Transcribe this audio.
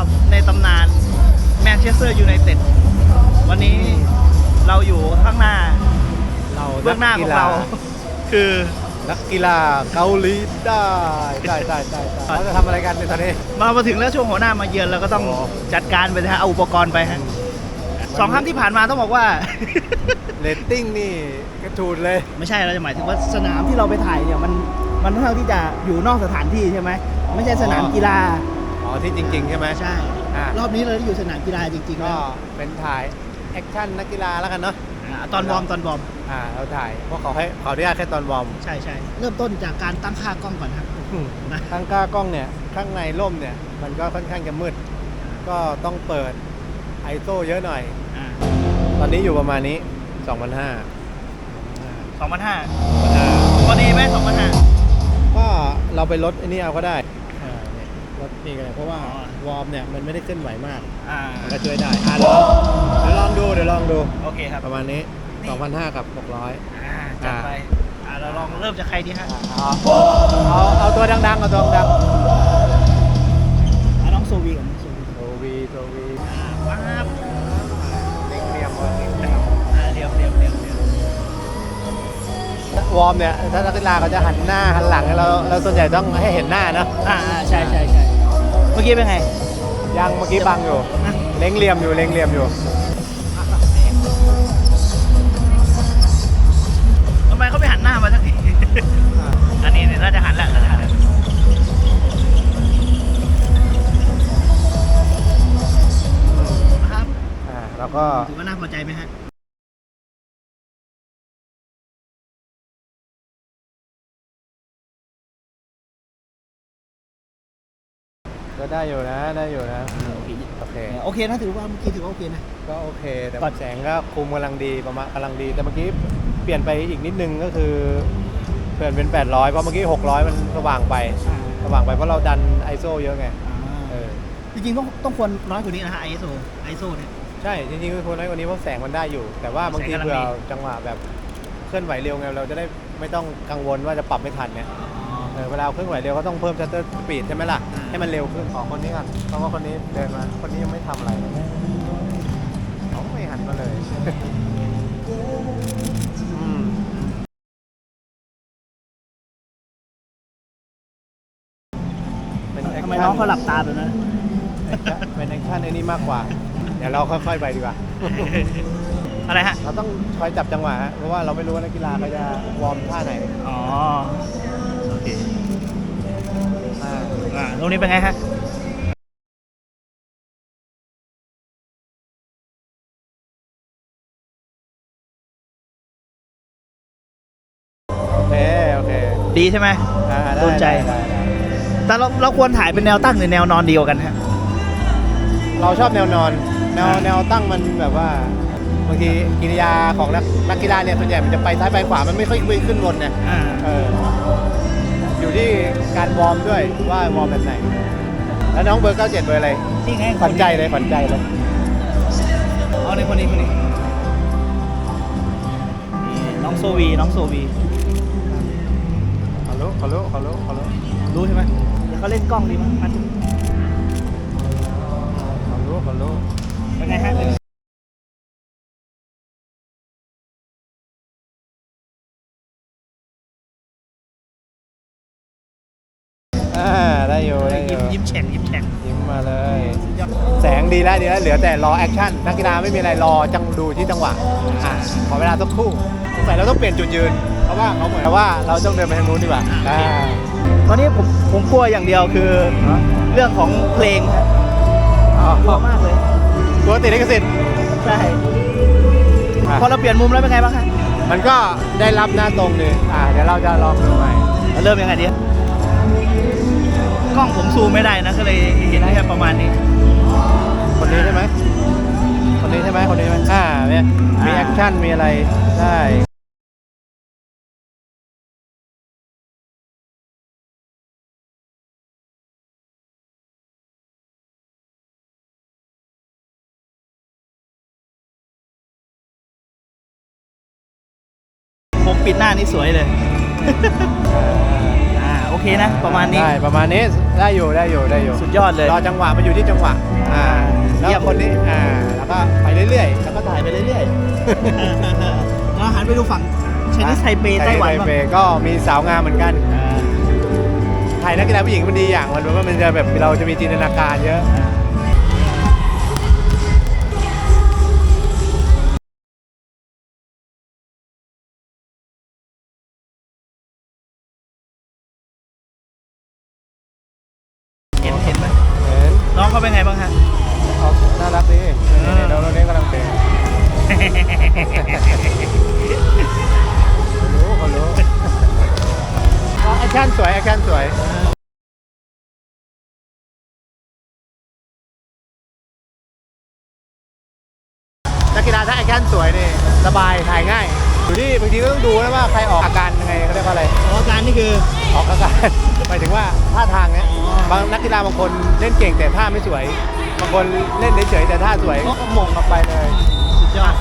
ช่างภาพในตำนานแมนเชสเตอร์ยูไนเต็ดวันนี้เราอยู่ข้างหน้าเราเบื้องหน้าของเรา คือนักกีฬาเกาหลีได้ได้ได้ได้ได้เขาจะทำอะไรกันในตอนนี้มามาถึงแล้วช่วงหัวหน้ามาเยือนเราก็ต้องอ๋อจัดการไปนะฮะเอาอุปกรณ์ไปฮะสองครั้งที่ผ่านมาต้องบอกว่าเรตติ้งนี่กระชูดเลย ไม่ใช่เราจะหมายถึงว่าสนามที่เราไปถ่ายเนี่ยมันมันค่อนข้างที่จะอยู่นอกสถานที่ใช่ไหมไม่ใช่สนามกีฬา อ๋อที่จริง ๆ ใช่ไหมใช่ อะรอบนี้เราได้อยู่สนามกีฬาจริงๆก็แล้วเป็นถ่ายแอคชั่นนักกีฬาแล้วกันเนาะ อ่าตอนวอร์มตอนวอร์มอ่าเราถ่ายเพราะเขาให้เขาอนุญาตแค่ตอนวอร์มใช่ใช่เริ่มต้นจากการตั้งค่ากล้องก่อนครับนะข้างก้ากล้องเนี่ยข้างในร่มเนี่ยมันก็ค่อนข้างจะมืด ก็ต้องเปิดไอโซเยอะหน่อย อ่าตอนนี้อยู่ประมาณนี้2,500 สองพันห้าพอดีไหมสองพันห้าก็เราไปลดไอันนี้เอาก็ได้ อ่าเนี่ยลดนี่ก็ได้เพราะว่าวอร์มเนี่ยมันไม่ได้เคลื่อนไหวมากอ่ามันก็ช่วยได้อ่าลองเดี๋ยวลองดูเดี๋ยวลองดูโอเคครับประมาณนี้นี่2,500กับ600อ่าจัดไปอ่าเราลองเริ่มจากใครดีฮะเอาเอาเอาตัวดังๆเอาตัวดังอ่าน้องโซวีกับน้องโซวีๆโทวีโทวีอ่าปั๊บเล็กเรียมวอร์มเล็กเรียมอ่าเรียบเรียบเรียบเรียบวอร์มเนี่ยถ้านักกีฬาเขาจะหันหน้าหันหลังเราเราส่วนใหญ่ต้องให้เห็นหน้าเนาะอ่าอ่าใช่ใช่ใช่ เมื่อกี้เป็นไง ยังเมื่อกี้บังอยู่นะเล็งเหลี่ยมอยู่เล็งเหลี่ยมอยู่ ทำไมเขาไม่หันหน้ามาสักที อันนี้เนี่ยน่าจะหันแหละน่าจะหันแหละครับ อ่าแล้วก็ถือว่าน่าพอใจไหมฮะ ก็ได้อยู่นะได้อยู่นะ โอเคโอเค โอเคนะถือว่าเมื่อกี้ถือว่าโอเคนะ ก็โอเค แต่ก่อน แสงก็คุมกำลังดีประมาณกำลังดี แต่เมื่อกี้เปลี่ยนไปอีกนิดนึงก็คือเปลี่ยนเป็น 800 เพราะเมื่อกี้ 600 มันสว่างไปสว่างไปเพราะเราดัน ISO เยอะไงเออจริงๆต้องต้องควรน้อยกว่านี้นะฮะ ISO ISO เนี่ย ใช่จริงๆคือคนน้อยกว่านี้เพราะแสงมันได้อยู่ แต่ว่าบางทีแสงกำลังเผื่อดีจังหวะแบบเคลื่อนไหวเร็วไงเราจะได้ไม่ต้องกังวลว่าจะปรับไม่ทันเนี่ยเอ อเวลาเคลื่อนไหวเร็วก็ต้องเพิ่มชัตเตอร์สปีดใช่ไหมล่ะ ให้มันเร็วขึ้นขอคนนี้ก่อนเพราะว่าคนนี้เดินมาคนนี้ยังไม่ทำอะไรเลยเขาไม่หันมาเลย อืมเป็นแอคทำไมชั่นน้องเขาหลับตาแบบนั้น เป็นแอคชั่นไอ้นี่มากกว่า เดี๋ยวเราค่อยๆไปดีกว่า อะไรฮะ เราต้องคอยจับจังหวะฮะเพราะว่าเราไม่รู้ว่านักกีฬาเขาจะวอร์มท่าไหน อ๋อโอ อ่าตรงนี้เป็นไงฮะโอเคโอเคดีใช่ไหม อ่าได้โดนใจได้ได้แต่เราเราควรถ่ายเป็นแนวตั้งหรือแนวนอนเดียวกันฮะ เราชอบแนวนอนแนวอ่า แนวตั้งมันแบบว่าบางทีกิริยาของนักนักกีฬาเนี่ยส่วนใหญ่มันจะไปซ้ายไปขวามันไม่ค่อยไปขึ้นบนเนี่ยอ่าเออ อยู่ที่การวอร์มด้วยว่าวอร์มแบบไหน แล้วน้องเบอร์ 97 เบอร์อะไรนี่ไงขวัญใจเลยขวัญใจเลยเอาในคนนี้คนนี้นี่น้องโซวีน้องโซวีขอรู้ขอรู้ขอรู้ขอรู้รู้ใช่ไหมเดี๋ยวเขาเล่นกล้องดีมั้ยมันขอรู้ขอรู้เป็นไงฮะ อยู่ได้อยิ้มยู่ยิ้มแฉ่งยิ้มแฉ่งยิ้มมาเลยสุดยอดแสงดีแล้วดีแล้วเหลือแต่รอแอคชั่นนักกีฬาไม่มีอะไรรอจังดูที่จังหวะอ่าขอเวลาสักครู่สงสัยเราต้องเปลี่ยนจุดยืน เพราะว่าเขาเหมือนว่าเราต้องเดินไปทางนู้นดีกว่าอ่าอ่าตอนนี้ผมผมกลัวอย่างเดียวคือ เรื่องของเพลงฮะอ๋อกลัวมากเลย ตัวติดลิขสิทธิ์ใช่อะพอเราเปลี่ยนมุมแล้วเป็นไงบ้างคะมันก็ได้รับหน้าตรงเลยอ่าเดี๋ยวเราจะลองดูใหม่ เราเริ่มยังไงดี กล้องผมซูมไม่ได้นะก็เลยเห็นแค่ประมาณนี้ คนนี้ใช่ไหมคนนี้ใช่ไหมคนนี้ใช่ไหมอ่าเนี่ยมีอ่าแอคชั่นมีอะไรได้ผมปิดหน้านี่สวยเลยอ่า โอโอเคนะ ประมาณนี้ ได้ประมาณนี้ได้อยู่ได้อยู่ได้อยู่สุดยอดเลย รอจังหวะมันอยู่ที่จังหวะอ่าแล้วเยี่ยมคนนี้อ่าแล้วก็ไปเรื่อยๆ แล้วก็ถ่ายไปเรื่อยเราหันไปดูฝั่งๆเชนิสไทเปไต้หวันไทบ้างเปก็มีสาวงามเหมือนกันไทยนักกีฬาผู้หญิงมันดีอย่างมันว่ามันจะแบบเราจะมีจินตนาการเยอะ งเขาเป็นไงบ้างฮะ เอาน่ารักดีนี่ๆเราเราเล่นกำลังเป็นรู้เขารู้แอคชั่นสวยแอคชั่นสวยนักกีฬาถ้าแอคชั่นสวยนี่สบายถ่ายง่าย อยู่ที่บางทีก็ต้องดูนะว่าใครออกอาการยังไงเขาเรียกว่าอะไรอ๋อการนี่คือ ออกอาการหมายถึงว่าท่าทางเนี้ยอ๋อบางนักกีฬาบางคนเล่นเก่งแต่ท่าไม่สวย บางคนเล่นเฉยๆแต่ท่าสวยก็หม่งออกไปเลยสุดยอด